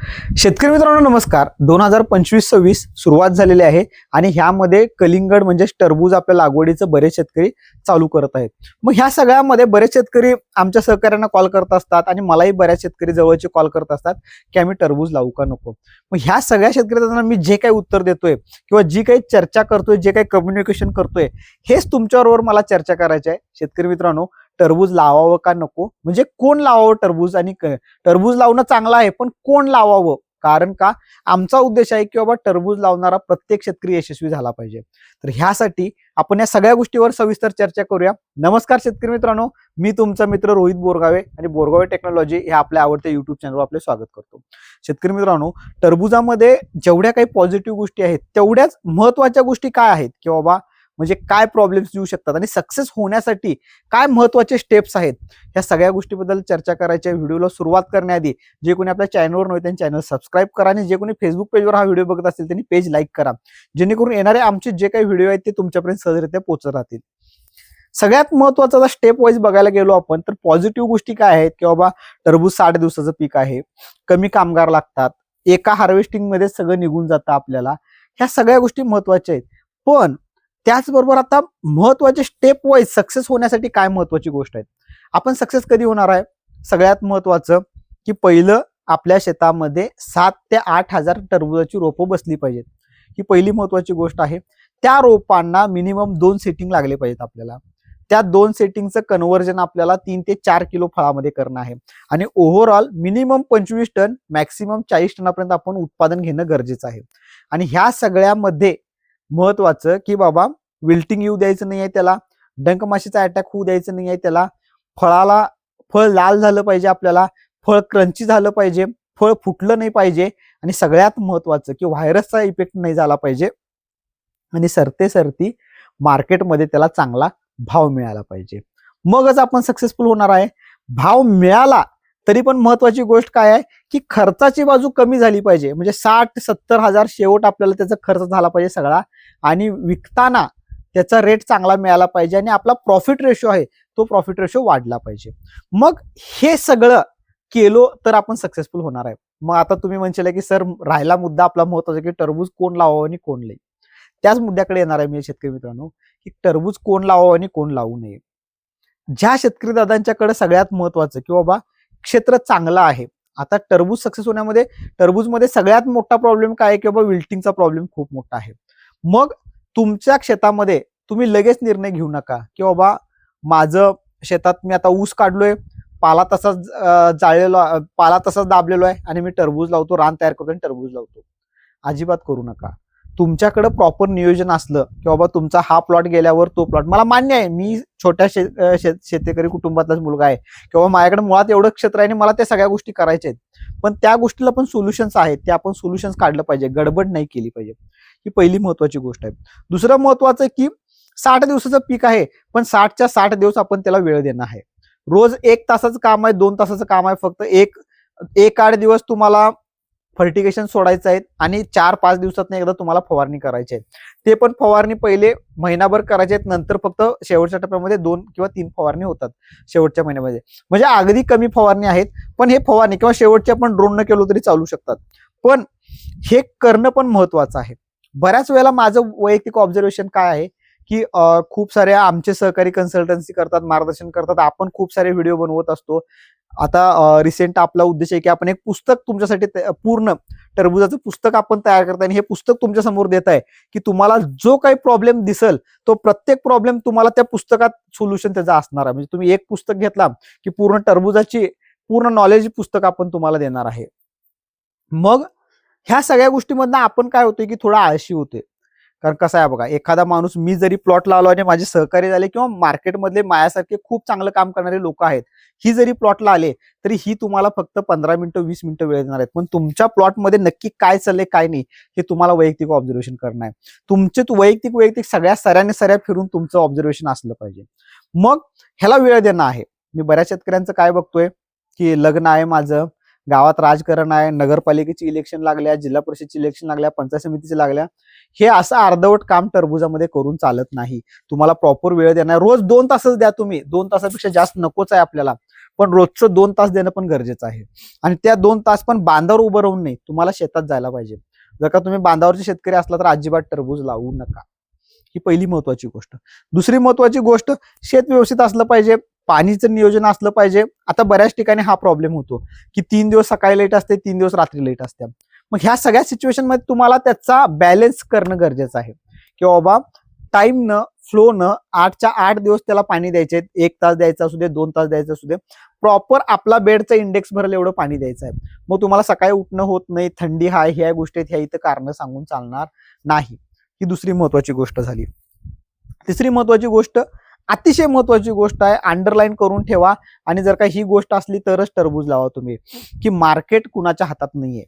शेतकरी मित्रांनो नमस्कार. दोन हजार पंचवीस सव्वीस सुरुवात झालेली आहे आणि ह्यामध्ये कलिंगड म्हणजे टरबूज आपल्या लागवडीचं बरेच शेतकरी चालू करत आहेत. मग ह्या सगळ्यामध्ये बरेच शेतकरी आमच्या सहकार्यांना कॉल करत असतात आणि मलाही बऱ्याच शेतकरी जवळचे कॉल करत असतात की आम्ही टरबूज लावू का नको? मग ह्या सगळ्या शेतकऱ्यांना मी जे काही उत्तर देतोय किंवा जी काही चर्चा करतोय जे काही कम्युनिकेशन करतोय हेच तुमच्याबरोबर मला चर्चा करायची आहे. शेतकरी मित्रांनो टरबूज लावावं का नको? म्हणजे कोण लावावं टरबूज आणि क- टरबूज लावणं चांगलं आहे पण कोण लावावं? कारण का आमचा उद्देश आहे की बाबा टरबूज लावणारा प्रत्येक शेतकरी यशस्वी झाला पाहिजे. तर ह्यासाठी आपण या सगळ्या गोष्टीवर सविस्तर चर्चा करूया. नमस्कार शेतकरी मित्रांनो मी तुमचा मित्र रोहित बोरगावे आणि बोरगावे टेक्नॉलॉजी हे आपल्या आवडत्या युट्यूब चॅनलवर आपले स्वागत करतो. शेतकरी मित्रांनो टरबुजामध्ये जेवढ्या काही पॉझिटिव्ह गोष्टी आहेत तेवढ्याच महत्त्वाच्या गोष्टी काय आहेत? की बाबा म्हणजे काय प्रॉब्लेम्स येऊ शकतात आणि सक्सेस होण्यासाठी काय महत्त्वाचे स्टेप्स आहेत? ह्या सगळ्या गोष्टीबद्दल चर्चा करायच्या व्हिडिओला सुरुवात करण्याआधी जे कोणी आपल्या चॅनलवर नव्हे त्यांनी चॅनल सबस्क्राईब करा आणि जे कोणी फेसबुक पेजवर हा व्हिडिओ बघत असतील त्यांनी पेज लाईक करा. जेणेकरून येणारे आमचे जे काही व्हिडिओ आहेत ते तुमच्यापर्यंत सहजरित्या पोहोचत राहतील. सगळ्यात महत्त्वाचा स्टेप वाईज बघायला गेलो आपण तर पॉझिटिव्ह गोष्टी काय आहेत की बाबा टरबूज साठ दिवसाचं पीक आहे. कमी कामगार लागतात. एका हार्वेस्टिंगमध्ये सगळं निघून जातं आपल्याला. ह्या सगळ्या गोष्टी महत्त्वाच्या आहेत. पण त्याचबरोबर आता महत्त्वाचे स्टेप वाईज सक्सेस होण्यासाठी काय महत्वाची गोष्ट आहे आपण सक्सेस कधी होणार आहे? सगळ्यात महत्वाचं की पहिलं आपल्या शेतामध्ये सात ते आठ हजार टरबुजाची रोपं बसली पाहिजेत. ही पहिली महत्वाची गोष्ट आहे. त्या रोपांना मिनिमम दोन सेटिंग लागले पाहिजेत आपल्याला. त्या दोन सेटिंगचं कन्व्हर्जन आपल्याला तीन ते चार किलो फळामध्ये करणं आहे. आणि ओव्हरऑल मिनिमम पंचवीस टन मॅक्सिमम चाळीस टनापर्यंत आपण उत्पादन घेणं गरजेचं आहे. आणि ह्या सगळ्यामध्ये महत्वाचं की बाबा विल्टिंग येऊ द्यायचं नाही आहे त्याला डंकमाशीचा अटॅक होऊ द्यायचं नाही आहे त्याला. फळाला फळ लाल झालं पाहिजे आपल्याला फळ क्रंची झालं पाहिजे फळ फुटलं नाही पाहिजे आणि सगळ्यात महत्वाचं की व्हायरसचा इफेक्ट नाही झाला पाहिजे आणि सरते सरती मार्केटमध्ये त्याला चांगला भाव मिळाला पाहिजे. मगच आपण सक्सेसफुल होणार आहे. भाव मिळाला तरी पण महत्वाची गोष्ट काय आहे? की खर्चाची बाजू कमी झाली पाहिजे. म्हणजे साठ सत्तर हजार शेवट आपल्याला त्याचा खर्च झाला पाहिजे सगळा. आणि विकताना त्याचा रेट चांगला मिळाला पाहिजे आणि आपला प्रॉफिट रेशो आहे तो प्रॉफिट रेशो वाढला पाहिजे. मग हे सगळं केलो तर आपण सक्सेसफुल होणार आहे. मग आता तुम्ही म्हणशील की सर राहिला मुद्दा आपला महत्त्वाचा की टरबूज कोण लावावं आणि कोण नाही? त्याच मुद्द्याकडे येणार आहे मी शेतकरी मित्रांनो की टरबूज कोण लावावं आणि कोण लावू नये. ज्या शेतकरी दादांच्याकडे सगळ्यात महत्वाचं की बाबा क्षेत्र चांगलं आहे आता टरबूज सक्सेस होण्यामध्ये टरबूजमध्ये सगळ्यात मोठा प्रॉब्लेम काय आहे की बाबा विल्टिंगचा प्रॉब्लेम खूप मोठा आहे. मग तुमच्या शेतामध्ये तुम्ही लगेच निर्णय घेऊ नका की बाबा माझं शेतात मी आता ऊस काढलोय पाला तसाच जाळलेला जाळलेलो पाला तसाच दाबलेलो आहे आणि मी टरबूज लावतो रान तयार करतो आणि टरबूज लावतो. अजिबात करू नका. तुमच्याकडं प्रॉपर नियोजन असलं की बाबा तुमचा हा प्लॉट गेल्यावर तो प्लॉट मला मान्य आहे मी छोट्या शे शेत शेतकरी कुटुंबातलाच मुलगा आहे. किंवा माझ्याकडे मुळात एवढं क्षेत्र आहे आणि मला त्या सगळ्या गोष्टी करायच्या आहेत. पण त्या गोष्टीला पण सोल्युशन्स आहेत ते आपण सोल्युशन्स काढलं पाहिजे गडबड नाही केली पाहिजे. ही पहिली महत्वाची गोष्ट आहे. दुसरं महत्वाचं की साठ दिवसाचं पीक आहे पण साठच्या साठ दिवस आपण त्याला वेळ देणं आहे. रोज एक तासाचं काम आहे दोन तासाचं काम आहे फक्त एक एक आठ दिवस तुम्हाला फर्टिगेशन सोडायचं आहे आणि चार पाच दिवसात एकदा तुम्हाला फवारणी करायची आहे ते पण फवारणी पहिले महिनाभर करायचे आहेत नंतर फक्त शेवटच्या टप्प्यामध्ये दोन किंवा तीन फवारणी होतात शेवटच्या महिन्यामध्ये. म्हणजे अगदी कमी फवारणी आहेत पण हे फवारणी किंवा शेवटच्या पण ड्रोन न केलो तरी चालू शकतात. पण हे करणं पण महत्वाचं आहे. बऱ्याच वेळेला माझं वैयक्तिक ऑब्झर्वेशन काय आहे की खूप सारे आमचे सहकारी कन्सल्टन्सी करतात मार्गदर्शन करतात. आपण खूप सारे व्हिडिओ बनवत असतो. आता रिसेंट आपला उद्देश आहे की आपण एक पुस्तक तुमच्यासाठी पूर्ण टरबुजाचं पुस्तक आपण तयार करताय आणि हे पुस्तक तुमच्यासमोर देत आहे की तुम्हाला जो काही प्रॉब्लेम दिसल तो प्रत्येक प्रॉब्लेम तुम्हाला त्या पुस्तकात सोल्युशन त्याचा असणार आहे. म्हणजे तुम्ही एक पुस्तक घेतला की पूर्ण टरबुजाची पूर्ण नॉलेज पुस्तक आपण तुम्हाला देणार आहे. मग ह्या सगळ्या गोष्टीमधनं आपण काय होतोय की थोडा आळशी होतोय. कारण कसं आहे बघा एखादा माणूस मी जरी प्लॉट लावलो आणि माझे सहकारी झाले किंवा मार्केटमधले मायासारखे खूप चांगलं काम करणारे लोक आहेत ही जरी प्लॉटला आले तरी ही तुम्हाला फक्त पंधरा मिनिटं वीस मिनिटं वेळ देणार आहेत. पण तुमच्या प्लॉटमध्ये नक्की काय चाललंय काय नाही हे तुम्हाला वैयक्तिक ऑब्झर्वेशन करणं आहे. तुमचे वैयक्तिक वैयक्तिक सगळ्या सऱ्याने सऱ्या फिरून तुमचं ऑब्झर्वेशन असलं पाहिजे. मग ह्याला वेळ देणं आहे. मी बऱ्याच शेतकऱ्यांचं काय बघतोय की लग्न आहे माझं गावात राजकारण आहे नगरपालिकेची इलेक्शन लागल्या जिल्हा परिषदची इलेक्शन लागल्या पंचायत समितीची लागल्या. हे असं अर्धवट काम टरबुजामध्ये करून चालत नाही. तुम्हाला प्रॉपर वेळ देणार. रोज दोन तासच द्या तुम्ही. दोन तासापेक्षा जास्त नकोच आहे आपल्याला. पण रोजचं दोन तास देणं पण गरजेचं आहे. आणि त्या दोन तास पण बांधावर उभं राहून नाही. तुम्हाला शेतात जायला पाहिजे. जर का तुम्ही बांधावरचे शेतकरी असला तर अजिबात टरबूज लावू नका. ही पहिली महत्वाची गोष्ट. दुसरी महत्वाची गोष्ट शेत व्यवस्थित असलं पाहिजे. पाणीचं नियोजन असलं पाहिजे. आता बऱ्याच ठिकाणी हा प्रॉब्लेम होतो की तीन दिवस सकाळी लेट असते तीन दिवस रात्री लेट असते. मग ह्या सगळ्या सिच्युएशनमध्ये तुम्हाला त्याचा बॅलेन्स करणं गरजेचं आहे. की बाबा टाइम न फ्लो न आठच्या आठ दिवस त्याला पाणी द्यायचे एक तास द्यायचा असू दे दोन तास द्यायचा असू दे. प्रॉपर आपला बेडचा इंडेक्स भरलं एवढं पाणी द्यायचं आहे. मग तुम्हाला सकाळी उठणं होत नाही थंडी हाय ह्या गोष्टी ह्या इथं कारणं सांगून चालणार नाही. ही दुसरी महत्वाची गोष्ट झाली. तिसरी महत्वाची गोष्ट अतिशय महत्वाची गोष्ट आहे. अंडरलाईन करून ठेवा. आणि जर का ही गोष्ट असली तरच टरबूज लावा तुम्ही. की मार्केट कुणाच्या हातात नाहीये.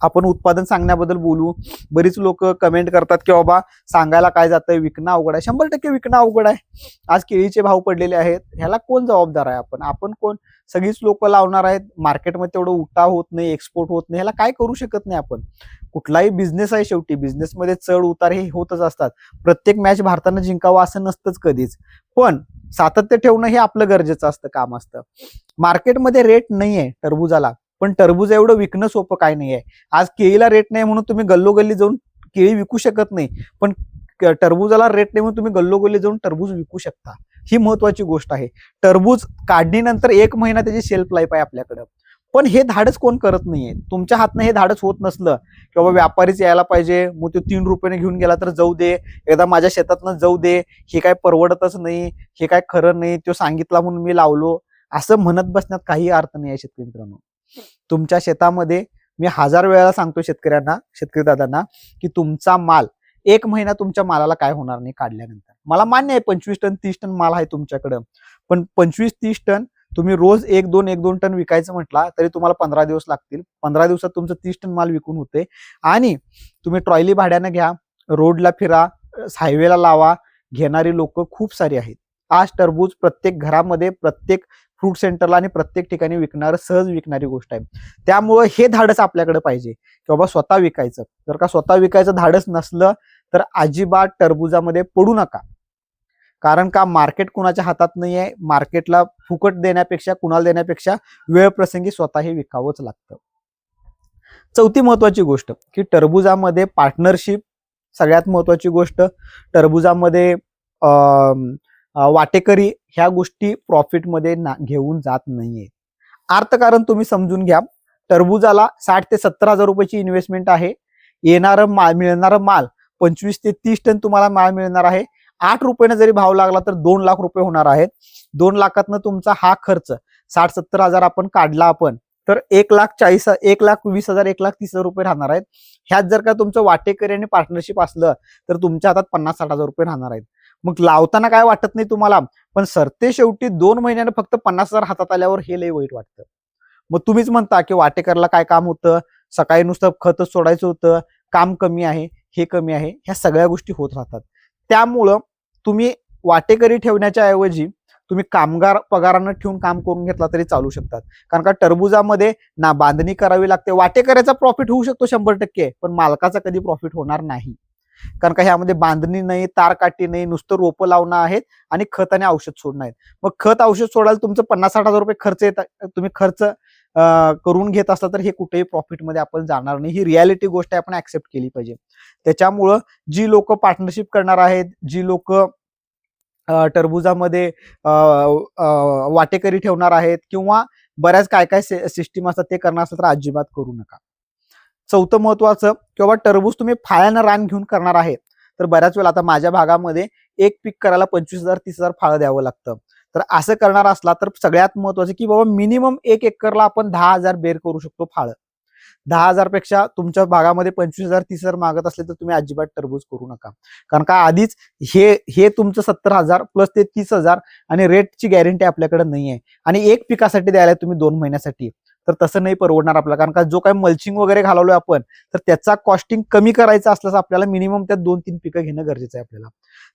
आपण उत्पादन सांगण्याबद्दल बोलू. बरीच लोक कमेंट करतात की बाबा सांगायला काय जातंय? विकणं अवघड आहे. शंभर टक्के विकणं अवघड आहे. आज केळीचे भाव पडलेले आहेत. ह्याला कोण जबाबदार आहे आपण? आपण कोण? सगळीच लोक लावणार आहेत. मार्केटमध्ये तेवढं उठाव होत नाही एक्सपोर्ट होत नाही. ह्याला काय करू शकत नाही आपण? कुठलाही बिझनेस आहे शेवटी. बिझनेसमध्ये चढ उतार हे होतच असतात. प्रत्येक मॅच भारतानं जिंकावं असं नसतंच कधीच. पण सातत्य ठेवणं हे आपलं गरजेचं असतं काम असतं. मार्केटमध्ये रेट नाहीये टरबुजाला पण टरबूज एवढं विकणं सोपं काय नाहीये. आज केळीला रेट नाही म्हणून तुम्ही गल्लोगल्ली जाऊन केळी विकू शकत नाही पण टरबूजाला टरबुजाला रेट नाही म्हणून तुम्ही गल्लोगल्ली जाऊन टरबूज विकू शकता. ही महत्वाची गोष्ट आहे. टरबूज काढणीनंतर एक महिना त्याची शेल्फ लाईफ आहे आपल्याकडं. पण हे धाडस कोण करत नाहीये? तुमच्या हातनं हे धाडस होत नसलं की बाबा व्यापारीच यायला पाहिजे मग तो तीन रुपयाने घेऊन गेला तर जाऊ दे एकदा माझ्या शेतातनं जाऊ दे हे काय परवडतच नाही हे काय खरं नाही तो सांगितला म्हणून मी लावलो. असं म्हणत बसण्यात काही अर्थ नाही आहे शेतकरी मित्रांनो. तुमच्या शेतामध्ये मी हजार वेळा सांगतो शेतकऱ्यांना शेतकरी दादांना की तुमचा माल एक महिना तुमच्या मालाला काय होणार नाही काढल्यानंतर. मला मान्य आहे पंचवीस टन तीस टन माल आहे तुमच्याकडं. पण पंचवीस तीस टन तुम्ही रोज एक दोन एक दोन टन विकायचं म्हटला तरी तुम्हाला पंधरा दिवस लागतील. पंधरा दिवसात तुमचं तीस टन माल विकून होते. आणि तुम्ही ट्रॉयली भाड्यानं घ्या रोडला फिरा हायवेला लावा घेणारी लोक खूप सारी आहेत. आज टरबूज प्रत्येक घरामध्ये प्रत्येक फ्रूट सेंटरला आणि प्रत्येक ठिकाणी विकणार सहज विकणारी गोष्ट आहे. त्यामुळं हे धाडस आपल्याकडे पाहिजे की बाबा स्वतः विकायचं. जर का स्वतः विकायचं धाडस नसलं तर अजिबात टरबुजामध्ये पडू नका. कारण का मार्केट कुणाच्या हातात नाही आहे मार्केटला फुकट देण्यापेक्षा कुणाला देण्यापेक्षा वेळ प्रसंगी स्वतः हे विकावंच लागतं. चौथी महत्वाची गोष्ट की टरबुजामध्ये पार्टनरशिप सगळ्यात महत्वाची गोष्ट. टरबुजामध्ये वाटेकरी ह्या गोष्टी प्रॉफिटमध्ये ना घेऊन जात नाहीये. अर्थकारण तुम्ही समजून घ्या. टरबुजाला साठ ते सत्तर हजार रुपयाची इन्व्हेस्टमेंट आहे. येणारं माल मिळणारं माल पंचवीस ते तीस टन तुम्हाला माल मिळणार आहे. आठ रुपयाने जरी भाव लागला तर दोन लाख रुपये होणार आहेत. दोन लाखातनं तुमचा हा खर्च साठ सत्तर हजार आपण काढला आपण तर एक लाख चाळीस एक लाख वीस हजार एक लाख तीस हजार रुपये राहणार आहेत. ह्यात जर का तुमचं वाटेकरी आणि पार्टनरशिप असलं तर तुमच्या हातात पन्नास साठ हजार रुपये राहणार आहेत. मग लावताना काय वाटत नाही तुम्हाला? पण सरते शेवटी दोन महिन्यानं फक्त पन्नास हजार हातात आल्यावर हे लय वाईट वाटतं. मग तुम्हीच म्हणता की वाटेकरला काय काम होतं? सकाळी नुसतं खतच सोडायचं होतं. काम कमी आहे हे कमी आहे ह्या सगळ्या गोष्टी होत राहतात. त्यामुळं तुम्ही वाटेकरी ठेवण्याच्या ऐवजी तुम्ही कामगार पगारानं ठेवून काम करून घेतला तरी चालू शकतात. कारण का टरबुजामध्ये ना बांधणी करावी लागते वाटेकऱ्याचा प्रॉफिट होऊ शकतो शंभर टक्के पण मालकाचा कधी प्रॉफिट होणार नाही. कारण का ह्यामध्ये बांधणी नाही तार काठी नाही नुसतं रोपं लावणं आहेत आणि खत आणि औषध सोडणं आहेत. मग खत औषध सोडायला तुमचं पन्नास साठ हजार रुपये खर्च येतात तुम्ही खर्च करून घेत असला तर हे कुठेही प्रॉफिटमध्ये आपण जाणार नाही. ही रियालिटी गोष्ट आहे आपण ऍक्सेप्ट केली पाहिजे. त्याच्यामुळं जी लोक पार्टनरशिप करणार आहेत जी लोक टरबुजामध्ये वाटेकरी ठेवणार आहेत किंवा बऱ्याच काय काय सिस्टीम असतात ते करणार असतात तर अजिबात करू नका. चौथं महत्वाचं किंवा टरबूज तुम्ही फाळ्यानं रान घेऊन करणार आहे तर बऱ्याच वेळा आता माझ्या भागामध्ये एक पीक करायला पंचवीस हजार तीस हजार फाळं द्यावं लागतं. तर असं करणार असला तर सगळ्यात महत्वाचं की बाबा मिनिमम एक एकरला आपण दहा हजार बेर करू शकतो फाळं. दहा हजारपेक्षा तुमच्या भागामध्ये पंचवीस हजार तीस हजार मागत असले तर तुम्ही अजिबात टरबूज करू नका. कारण का आधीच हे हे तुमचं सत्तर हजार प्लस ते तीस हजार आणि रेटची गॅरंटी आपल्याकडे नाही आहे आणि एक पिकासाठी द्यायला तुम्ही दोन महिन्यासाठी. तर तसं नाही परवडणार आपल्याला. कारण का जो काही मल्चिंग वगैरे घालवलोय आपण तर त्याचा कॉस्टिंग कमी करायचा असल्यास आपल्याला मिनिमम त्यात दोन तीन पिकं घेणं गरजेचं आहे आपल्याला.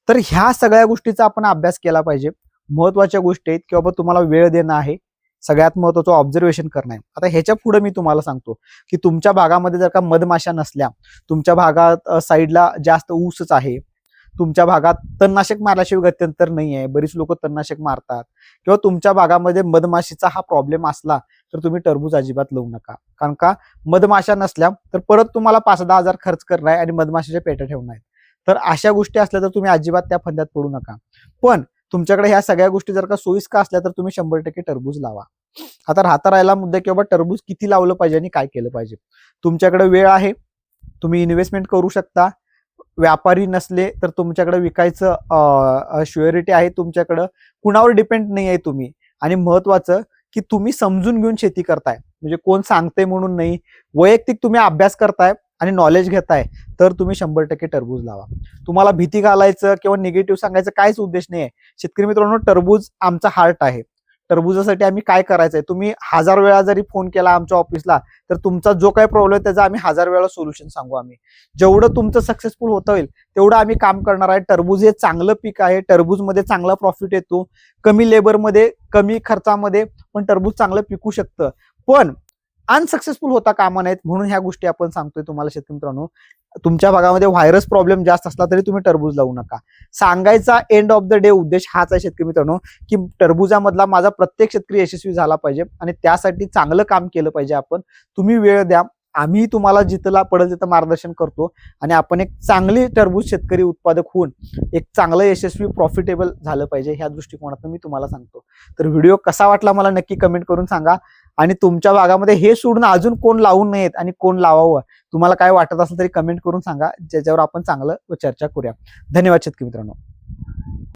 तर ह्या सगळ्या गोष्टीचा आपण अभ्यास केला पाहिजे. महत्त्वाच्या गोष्टी आहेत की बाबा तुम्हाला वेळ देणं आहे. सगळ्यात महत्वाचं ऑब्झर्वेशन करणं आहे. आता ह्याच्या पुढे मी तुम्हाला सांगतो की तुमच्या भागामध्ये जर का मधमाशा नसल्या तुमच्या भागात साईडला जास्त ऊसच आहे. तुमच्या भागात तणनाशक मारल्याशिवाय गत्यंतर नाही आहे. बरीच लोक तणनाशक मारतात. किंवा तुमच्या भागामध्ये मधमाशीचा हा प्रॉब्लेम असला तर तुम्ही टरबूज अजिबात लावू नका. कारण का? मधमाशा नसल्या तर परत तुम्हाला पाच दहा हजार खर्च करणार आहे आणि मधमाशीच्या पेट्या ठेवणार आहेत. तर अशा गोष्टी असल्या तर तुम्ही अजिबात त्या फंद्यात पडू नका. पण तुमच्याकडे ह्या सगळ्या गोष्टी जर का सोयीस्कर असल्या तर तुम्ही शंभर टक्के टरबूज लावा. आता राहता राहिला मुद्दा की बाबा टरबूज किती लावलं पाहिजे आणि काय केलं पाहिजे? तुमच्याकडे वेळ आहे तुम्ही इन्व्हेस्टमेंट करू शकता. व्यापारी नसले तर तुमच्याकडे विकायचं शुअरिटी आहे तुमच्याकडं. कुणावर डिपेंड नाही आहे तुम्ही. आणि महत्वाचं की तुम्ही समजून घेऊन शेती करताय. म्हणजे कोण सांगते म्हणून नाही. वैयक्तिक तुम्ही अभ्यास करताय. आणि नॉलेज घेताय तर तुम्ही शंभर टक्के टरबूज लावा. तुम्हाला भीती घालायचं किंवा निगेटिव्ह सांगायचं काहीच उद्देश नाही आहे शेतकरी मित्रांनो टरबूज आमचा हार्ट आहे. टरबुजासाठी आम्ही काय करायचं आहे तुम्ही हजार वेळा जरी फोन केला आमच्या ऑफिसला तर तुमचा जो काही प्रॉब्लेम आहे त्याचा आम्ही हजार वेळा सोल्युशन सांगू आम्ही. जेवढं तुमचं सक्सेसफुल होता होईल तेवढं आम्ही काम करणार आहे. टरबूज हे चांगलं पीक आहे. टरबूजमध्ये चांगला प्रॉफिट येतो. कमी लेबरमध्ये कमी खर्चामध्ये पण टरबूज चांगलं पिकू शकतं. पण अनसक्सेसफुल होता कामा नाहीत म्हणून ह्या गोष्टी आपण सांगतोय तुम्हाला शेतकरी मित्रांनो. तुमच्या भागामध्ये व्हायरस प्रॉब्लेम जास्त असला तरी तुम्ही टरबूज लावू नका. सांगायचा एंड ऑफ द डे उद्देश हाच आहे शेतकरी मित्रांनो की टरबुजामधला माझा प्रत्येक शेतकरी यशस्वी झाला पाहिजे आणि त्यासाठी चांगलं काम केलं पाहिजे आपण. तुम्ही वेळ द्या आम्ही तुम्हाला जिथला पडेल तिथं मार्गदर्शन करतो. आणि आपण एक चांगली टरबूज शेतकरी उत्पादक होऊन एक चांगलं यशस्वी प्रॉफिटेबल झालं पाहिजे ह्या दृष्टिकोनातून मी तुम्हाला सांगतो. तर व्हिडिओ कसा वाटला मला नक्की कमेंट करून सांगा. आणि तुमच्या भागामध्ये हे सोडून अजून कोण लावून नयेत आणि कोण लावावं तुम्हाला काय वाटत असेल तरी कमेंट करून सांगा. ज्याच्यावर आपण चांगलं चर्चा करूया. धन्यवाद शेतकरी मित्रांनो.